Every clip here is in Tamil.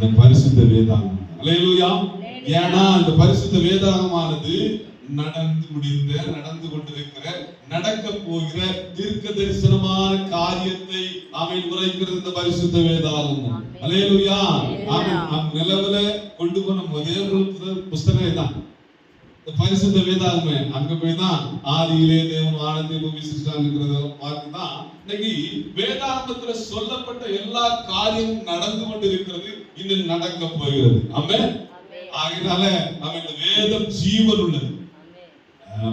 இந்த பரிசுத்த வேதாகம் அல்லேலூயா. ஏன்னா இந்த பரிசுத்த வேதாகமானது நடந்து முடிந்த நடந்து கொண்டிருக்கிற நடக்க போகிற தீர்க்க தரிசனமான காரியத்தை அவன் உரைக்கிறது இந்த பரிசுத்த வேதாகம் அல்லேலூயா. அவன் நிலவுல கொண்டு போன முதல் புஸ்தகம் இந்த பரிசுத்த வேதாகமே அங்க போய் தான் ஆதியிலே தேவன் ஆனந்தி பூமி சிருஷ்டாங்கிறத பார்த்து தான் இன்னைக்கு வேதாகமத்துல சொல்லப்பட்ட எல்லா காரியமும் நடந்து கொண்டிருக்கிறது இன்னும் நடக்க போகிறது. ஆமென். ஆகினால அவன் இந்த வேதம் ஜீவன் உள்ளது.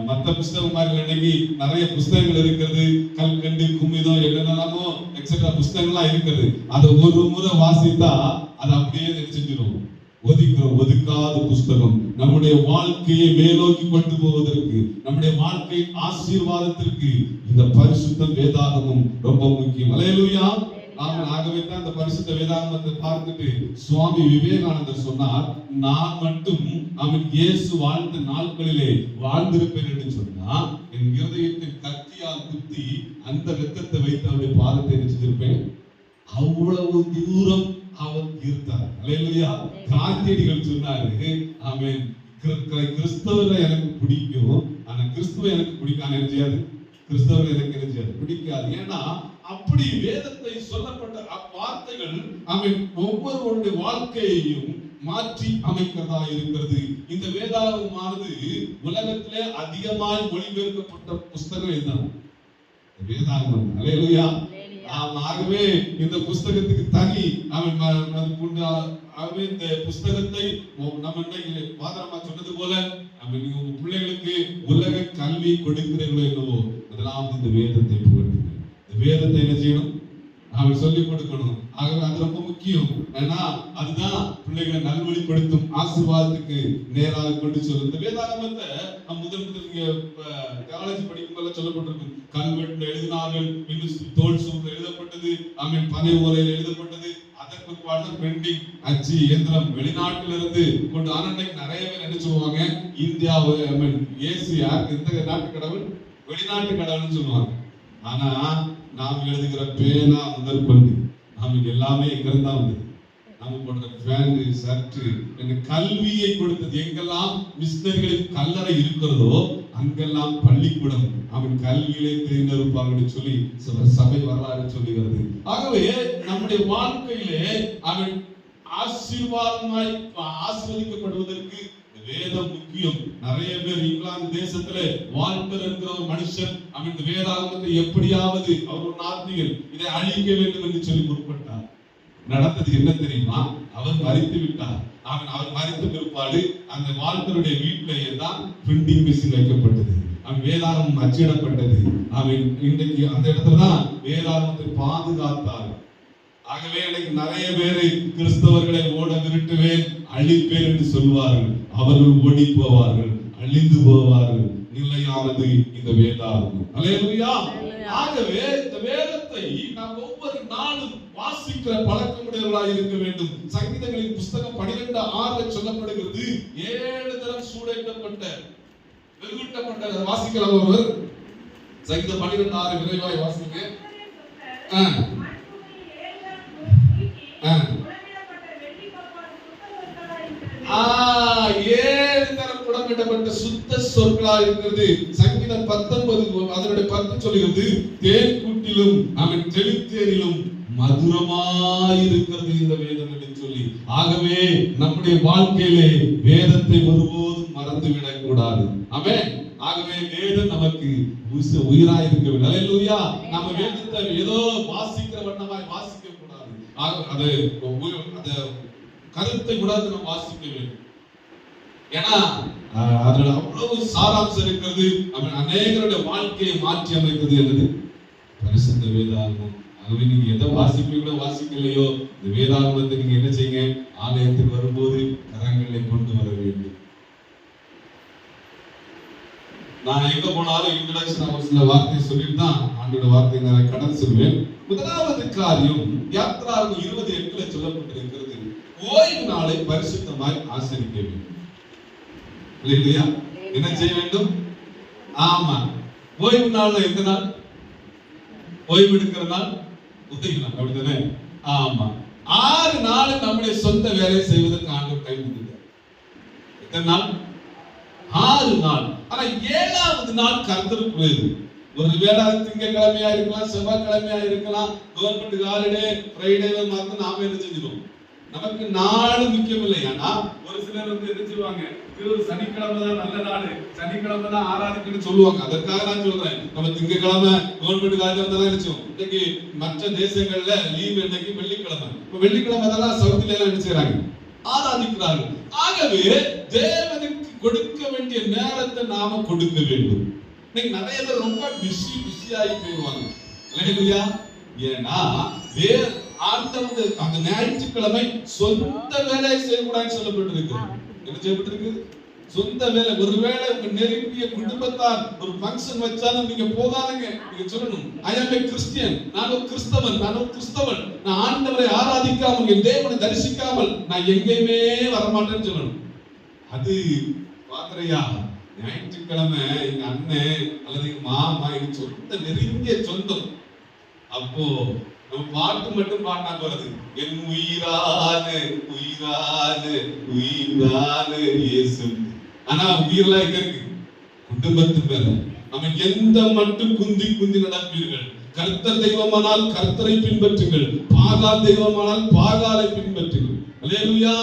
மத்த புஸ்தகம் மாதிரி இன்னைக்கு நிறைய புஸ்தகங்கள் இருக்கிறது. கல்கண்டு கும்மிதம் என்னென்னலாமோ எக்ஸெட்ரா புஸ்தகங்கள்லாம் இருக்குது. அதை ஒரு முறை வாசித்தா அதை அப்படியே நினைச்சிடும் ஒதுக்கிறோம் ஒதுக்காத புஸ்தகம் நம்முடைய வாழ்க்கையை மேலோக்கி கொண்டு போவதற்கு நம்முடைய வாழ்க்கை ஆசீர்வாதத்திற்கு இந்த பரிசுத்த வேதாகமும் ரொம்ப முக்கியம். அலையலுயா அவன் ஆகவே தான் அந்த பரிசுத்த வேதாகமத்தை பார்த்துட்டு சுவாமி விவேகானந்தர் சொன்னார் நான் மட்டும் அவன் இயேசு வாழ்ந்த நாட்களிலே வாழ்ந்திருப்பேன் என்று சொன்னா என் இருதயத்தின் கத்தியால் குத்தி அந்த ரத்தத்தை வைத்து அவருடைய பாதத்தை நினைச்சிருப்பேன் அவ்வளவு தூரம் அவர் ஈர்த்தார் காந்தியடிகள் சொன்னாரு ஆமென் கிறிஸ்தவ- கிறிஸ்தவரை எனக்கு பிடிக்கும் ஆனா கிறிஸ்துவ எனக்கு பிடிக்காம என்ன செய்யாது கிறிஸ்தவர் எனக்கு என்ன செய்யாது பிடிக்காது ஏன்னா அப்படி வேதத்தை சொல்லப்பட்ட வார்த்தைகள் அவன் ஒவ்வொருவருடைய வாழ்க்கையையும் மாற்றி அமைக்கிறதா இருக்கிறது இந்த வேதாகமானது உலகத்திலே அதிகமாய் மொழிபெயர்க்கப்பட்ட புஸ்தகம் இதுதான் வேதாகமம் அல்லேலூயா ஆகவே இந்த புஸ்தகத்துக்கு தனி அவன் ஆகவே இந்த புஸ்தகத்தை நம்ம இன்னைக்கு பாதரமா சொன்னது போல நம்ம நீங்க உங்க பிள்ளைகளுக்கு உலக கல்வி கொடுக்கிறீர்களோ என்னவோ அதெல்லாம் இந்த வேதத்தை புகட்டுங்க. இந்த வேதத்தை என்ன செய்யணும்? அவன் சொல்லிக் கொடுக்கணும். ஆகவே அதுல முக்கியம். ஏன்னா அதுதான் பிள்ளைகளை நல்வழிப்படுத்தும் ஆசீர்வாதத்துக்கு நேராக கொண்டு சொல்லும். இந்த வேதாகமத்தை நம்ம முதல் முதல் இங்க காலேஜ் படிக்கும் போல சொல்லப்பட்டிருக்கு. கல்வெட்டுல எழுதினார்கள் இன்னும் தோல் சூழ்ல எழுதப்பட்டது அவன் பனை ஓலையில் எழுதப்பட்டது. அதற்கு பெண்டிங் அச்சு இயந்திரம் வெளிநாட்டிலிருந்து கொண்டு ஆனா நிறைய பேர் என்ன சொல்லுவாங்க? இந்தியாவை I mean, எந்த நாட்டு கடவுள்? வெளிநாட்டு கடவுள்னு சொல்லுவாங்க. ஆனா நாம் எழுதுகிற பேனா முதல் கொண்டு நமக்கு எல்லாமே எங்கிருந்தா தான் வந்தது. நம்ம போடுற பேண்ட் ஷர்ட் எனக்கு கல்வியை கொடுத்தது. எங்கெல்லாம் மிஷினரிகளின் கல்லறை இருக்கிறதோ அங்கெல்லாம் பள்ளிக்கூடம். அவன் கல்வியிலே தேர்ந்தெடுப்பார்கள் சொல்லி சில சபை வரலாறு சொல்லுகிறது. ஆகவே நம்முடைய வாழ்க்கையிலே அவன் ஆசீர்வாதமாய் ஆசீர்வதிக்கப்படுவதற்கு வேதம் முக்கியம். நிறைய பேர் இங்கிலாந்து தேசத்துல வால்டர் என்கிற ஒரு மனுஷன். அவன் இந்த வேதாகமத்தை எப்படியாவது அவர் ஒரு நாத்திகள் இதை அழிக்க வேண்டும் என்று சொல்லி முற்பட்டார். நடந்தது என்ன தெரியுமா? அவர் மறித்து விட்டார். அவன் அவர் மறித்த பிற்பாடு அந்த வால்டருடைய வீட்டிலேயே தான் பிரிண்டிங் மிஷின் வைக்கப்பட்டது. அவன் வேதாகம் அச்சிடப்பட்டது. அவன் இன்றைக்கு அந்த இடத்துல தான் வேதாகமத்தை பாதுகாத்தார். ஆகவே எனக்கு நிறைய பேரை கிறிஸ்தவர்களை ஓட விரட்டுவேன் அழிப்பேன் என்று சொல்வார்கள் அவர்கள் ஓடி போவார்கள் அழிந்து போவார்கள். நிலையானது இந்த வேதாகமம். அல்லேலூயா. ஆகவே இந்த வேதத்தை நாம் ஒவ்வொரு நாளும் வாசிக்கிற பழக்கமுடையவர்களாக இருக்க வேண்டும். சங்கீதங்களின் புஸ்தகம் பனிரெண்டு ஆறுல சொல்லப்படுகிறது ஏழு தரம் சூடேற்றப்பட்ட வெறுவிட்டப்பட்ட அதை வாசிக்கலாம் ஒருவர். சங்கீதம் பனிரெண்டு ஆறு விரைவாய் வாசிங்க. ஆ, ஆ. ஆ, தரம் சுத்த சொற்களா இருக்கிறது. சங்கீதம் பத்தொன்பது அதனுடைய பத்து சொல்லுகிறது தேன் கூட்டிலும் அவன் தெளித்தேனிலும் மதுரமாயிருக்கிறது இந்த வேதம் என்று சொல்லி. ஆகவே நம்முடைய வாழ்க்கையிலே வேதத்தை ஒருபோதும் மறந்து விடக்கூடாது ஆமே ஆகவே வேதம் நமக்கு உச- உயிராய் இருக்க வேண்டும் நம்ம வேதத்தை ஏதோ வாசிக்கிற வண்ணமாய் வாசிக்க கூடாது ஆக அது அந்த கருத்தை கூட அதை நம்ம வாசிக்க வேண்டும். ஏன்னா அதுல அவ்வளவு சாராம்சம் இருக்கிறது அவன் அநேகருடைய வாழ்க்கையை மாற்றி அமைக்கிறது என்னது? பரிசுத்த வேதாகமம். ஆகவே நீங்க எதை வாசிப்பீங்களோ வாசிக்கலையோ இந்த வேதாகமத்தை நீங்க என்ன செய்யுங்க? ஆலயத்துக்கு வரும்போது கரங்களை கொண்டு வர வேண்டும். நான் எங்க போனாலும் இன்ட்ரடக்ஷன் ஒரு சில வார்த்தை சொல்லிட்டு தான் ஆண்டோட வார்த்தை நான் கடன் சொல்வேன். முதலாவது காரியம் யாத்ராகும் இருபது எட்டுல சொல்லப்பட்டிருக்கிறது ஓய்வு நாளை பரிசுத்தமாய் ஆசரிக்க வேண்டும். இல்லையா? என்ன செய்ய வேண்டும்? ஆமா. ஓய்வு நாள் எந்த நாள்? ஓய்வு எடுக்கிற நாள்? உதவி நாள். அப்படித்தானே? ஆமா. ஆறு நாள் நம்முடைய சொந்த வேலையை செய்வதற்கு ஆண்டவர் டைம் கொடுத்தார் எத்தனை நாள்? ஆறு நாள். ஆனா ஏழாவது நாள் கர்த்தருக்குரியது ஒரு வேளை திங்கக்கிழமையா இருக்கலாம் செவ்வாய்க்கிழமையா இருக்கலாம். கவர்மெண்ட் ஹாலிடே ஃப்ரைடே மறந்து நாம என்ன செஞ்சிடும் நமக்கு நாளும் முக்கியம் இல்லை ஆனா ஒரு சிலர் வந்து என்ன செய்வாங்க இது சனிக்கிழமை தான் நல்ல நாள். சனிக்கிழமை தான் ஆராதிக்கணும்னு சொல்லுவாங்க. அதற்காக நான் சொல்றேன். நம்ம திங்கக்கிழமை கவர்மெண்ட் காலையில் வந்தாலும் நினைச்சோம் இன்னைக்கு மற்ற தேசங்கள்ல லீவ் இன்னைக்கு வெள்ளிக்கிழமை. இப்ப வெள்ளிக்கிழமை தான் சவுத்துல எல்லாம் என்ன ஆராதிக்கிறார்கள். ஆகவே தேவனுக்கு கொடுக்க வேண்டிய நேரத்தை நாம கொடுக்க வேண்டும். இன்னைக்கு நிறைய பேர் ரொம்ப பிஸி பிஸி ஆகி போயிடுவாங்க. இல்லையா? ஏன்னா வே ஆண்டவர் அந்த ஞாயிற்றுக்கிழமை சொந்த வேலையை செய்யக்கூடாதுன்னு சொல்லப்பட்டிருக்கு. என்ன செய்யப்பட்டிருக்கு? சொந்த வேலை. ஒருவேளை உங்க நெருங்கிய குடும்பத்தார் ஒரு ஃபங்க்ஷன் வச்சாலும் நீங்க போகாதீங்க. நீங்க சொல்லணும். ஐ ஆம் ஏ கிறிஸ்டியன் நான் ஒரு கிறிஸ்தவன். நான் ஒரு கிறிஸ்தவன். நான் ஆண்டவரை ஆராதிக்காமல் என் தேவனை தரிசிக்காமல் நான் எங்கேயுமே வரமாட்டேன்னு சொல்லணும். அது பாக்குறையா ஞாயிற்றுக்கிழமை எங்க அண்ணன் அல்லது எங்க மாமா எங்க சொந்த நெருங்கிய சொந்தம். அப்போ பாட்டு மட்டும் பாடினா போறது. என் உயிராது உயிராது உயிராது இயேசு. ஆனா உயிரெல்லாம் எங்க இருக்கு? குடும்பத்து மேல. நம்ம எந்த மட்டும் குந்தி குந்தி நடப்பீர்கள்? கர்த்தர் தெய்வமானால் கர்த்தரை பின்பற்றுங்கள். பாகால் தெய்வமானால் பாகாலை பின்பற்றுங்கள். அலேலுயா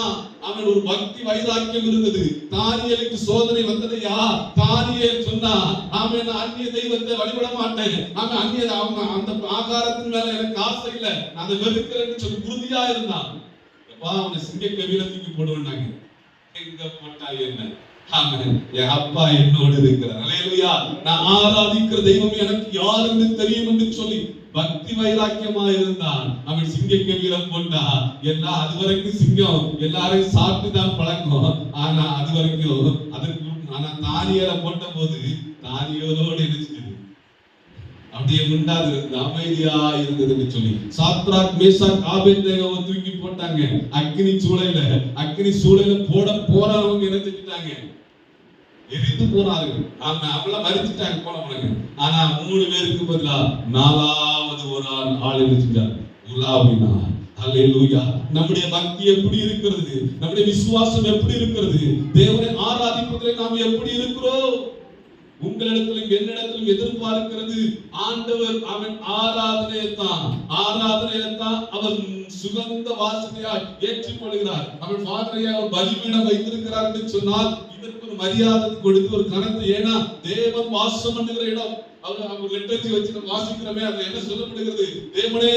அவன் ஒரு பக்தி வைராக்கியம் இருந்தது. தானியலுக்கு சோதனை வந்ததையா தானியல் சொன்னா அவன் நான் அந்நிய தெய்வத்தை வழிபட மாட்டேன் அவன் அந்நிய அவங்க அந்த ஆகாரத்தின் மேல எனக்கு ஆசை இல்லை. நான் அதை வெறுக்கிறேன்னு சொல்லி உறுதியா இருந்தான். எப்பா அவனை சிங்க கவியில தூக்கி போடுவேன்னாங்க. எங்க போட்டா என்ன என் அப்பா என்னோடு இருக்கிறார். நான் ஆராதிக்கிற தெய்வம் எனக்கு யாருன்னு தெரியும் என்று சொல்லி பக்தி வைராக்கியமா இருந்தான் அவன் சிங்க கவியில போட்டா எல்லாம் அது வரைக்கும் சிங்கம். எல்லாரையும் சாப்பிட்டு தான் பழக்கம். ஆனா அது வரைக்கும் அதற்கு ஆனா தானியல போட்ட போது தானியலோடு நினைச்சது அப்படியே உண்டாது இருந்தது அமைதியா இருந்ததுன்னு சொல்லி. சாத்ராக் மேசாக் ஆபேத்நேகோவை தூக்கி போட்டாங்க. அக்னி சூளையில அக்னி சூளையில போட போறவங்க என்ன எரிந்து போனார்கள். ஆமா அவங்கள மறிச்சுட்டாங்க உனக்கு. ஆனா மூணு பேருக்கு பதிலா நாலாவது ஒரு ஆள் ஆள் என்ன செஞ்சார் அல்லேலூயா. நம்முடைய பக்தி எப்படி இருக்கிறது? நம்முடைய விசுவாசம் எப்படி இருக்கிறது? தேவனை ஆராதிப்பதில் நாம் எப்படி இருக்கிறோம்? உங்களிடத்திலும் என்னிடத்திலும் எதிர்பார்க்கிறது ஆண்டவர் அவன் ஆராதனையத்தான். ஆராதனையத்தான் அவன் சுகந்த வாசனையாய் ஏற்றுக்கொள்கிறார். அவன் பாத்திரையை அவர் பலிபீடம் வைத்திருக்கிறார் என்று சொன்னால் இதற்கு ஒரு மரியாதை கொடுத்து ஒரு கணத்தை ஏன்னா தேவன் வாசம் பண்ணுகிற இடம். அவர் அவர் லெட்டர்ஜி வச்சு வாசிக்கிறமே வாசிக்கிறோமே அதுல என்ன சொல்லப்படுகிறது? தேவனே